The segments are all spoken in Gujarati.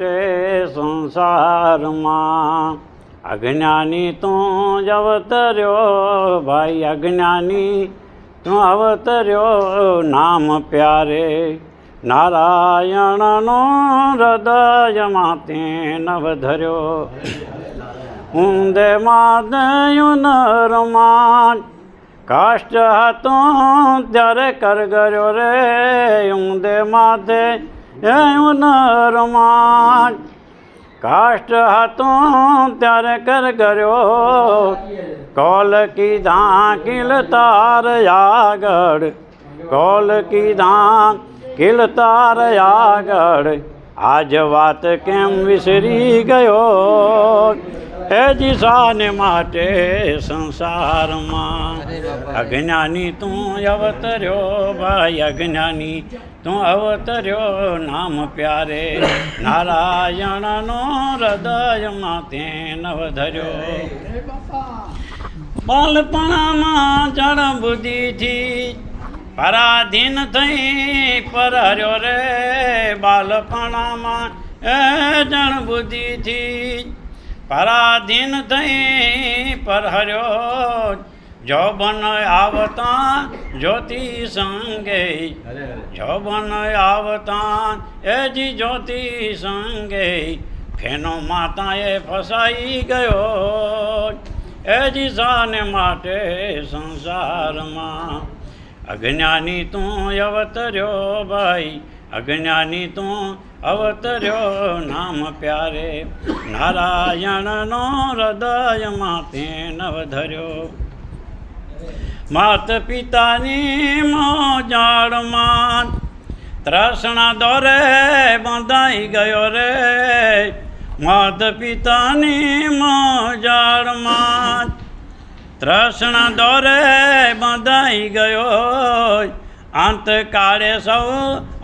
માટે સંસારમાં. અજ્ઞાની તું જ અવતર્યો ભાઈ, અજ્ઞાની તું અવતર્યો નામ પ્યારે. નારાયણનો હૃદયમાં તે નવ ધર્યો ઊંદે માદયું નરમાન કાષ્ટ હતો, ત્યારે કરગર્યો રે. ઊંદે માથે એવું નરમાન કાષ્ટ હતો ત્યારે કરગર્યો કોલ કીધા કિલ તાર આગળ કોલ કીધા કિલ તાર આગળ આજ વાત કેમ વિસરી ગયો? એ દિશાને માટે સંસારમાં. અજ્ઞાની તું અવતર્યો ભાઈ અજ્ઞાની તું અવતર્યો નામ પ્યારે. નારાયણનો હૃદયમાં તે નવ ધર્યો બાલપણામાં જળ બુદ્ધિથી પરાધીન થઈ પરહર્યો રે. બાલપણામાં એ જણ બુદ્ધિથી પરાધીન થઈ પરહર્યો જોબન આવતા જ્યોતિ સંગે જોબન આવતા એજી જ્યોતિ સંગે ફેનો માતાએ ફસાઈ ગયો. એજી સાને માટે સંસારમાં અજ્ઞાની તું અવતર્યો ભાઈ. અજ્ઞાની તું અવતર્યો નામ પ્યારે. નારાયણનો હૃદયમાં તે નવ ધર્યો. માત પિતાની મોજાળમાં ત્રસણા દોરે બંધાઈ ગયો રે. માત પિતાની મોજાળમાં ત્રસણા દોરે બંધાઈ ગયો. અંતકાળે સૌ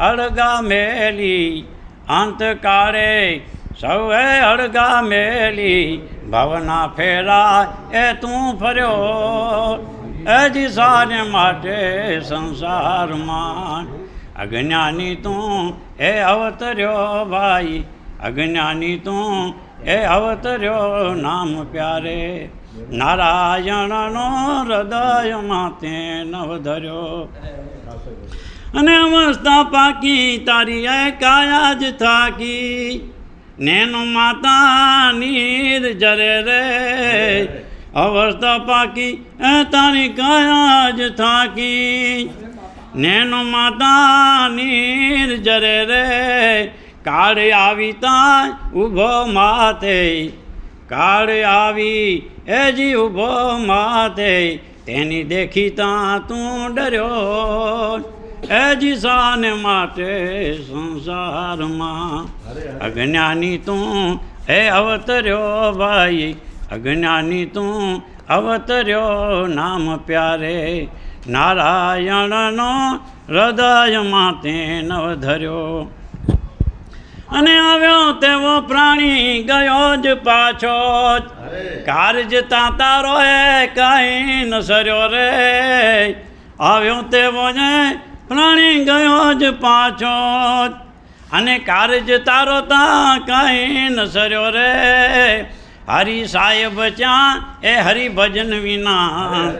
અળગા મેલી અંતકાળે સૌએ અળગા મેલી ભવના ફેરા એ તું ફર્યો. એ દિશાને માટે સંસારમાં અજ્ઞાની તું એ અવતર્યો ભાઈ, અજ્ઞાની તું એ અવતર્યો નામ પ્યારે. નારાયણનો હૃદયમાં તે નવધર્યો અને અવસ્થા પાકી, તારી એ કાયા જ થાકી. નેનો માતા નીર જરે રે. અવસ્થા પાકી, એ તારી કાયા જ થાકી. નેનો માતા નીર જરે રે. કાળ આવી તા ઊભો માથે, કાળ આવી એજી ઊભો માથે, તેની દેખીતા તું ડર્યો. એજી જી માટે સંસારમાં અજ્ઞાની તું હે અવતર્યો ભાઈ, અજ્ઞાની તું અવતર્યો નામ પ્યારે. નારાયણનો હૃદયમાં તે નવ ધર્યો. અને આવ્યો તેવો પ્રાણી ગયો જ પાછો કારજ તારો એ કઈ ન સર્યો રે. આવ્યો તેવો ને પ્રાણી ગયો જ પાછો અને કારજ તારો તા કઈ ન સર્યો રે. હરિ સાહેબ ચા એ હરિ ભજન વિના.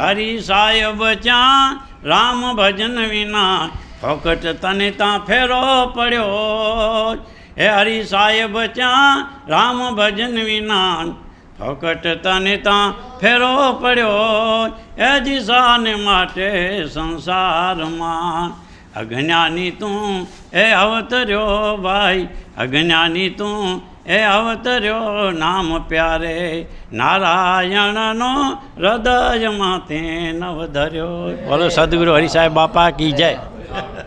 હરિ સાહેબ ચા રામ ભજન વિના. ફોકટ તને ત્યાં ફેરો પડ્યો હે હરિ સાહેબ ચા રામ ભજન વિના ફોકટ તને ત્યાં ફેરો પડ્યો એ દિશાને માટે સંસારમાં. અજ્ઞાની તું એ અવતર્યો ભાઈ, અજ્ઞાની તું એ અવતર્યો નામ પ્યારે. નારાયણનો હૃદયમાં તે નવધર્યો. બોલો સદગુરુ હરિ સાહેબ બાપા કી જય. um,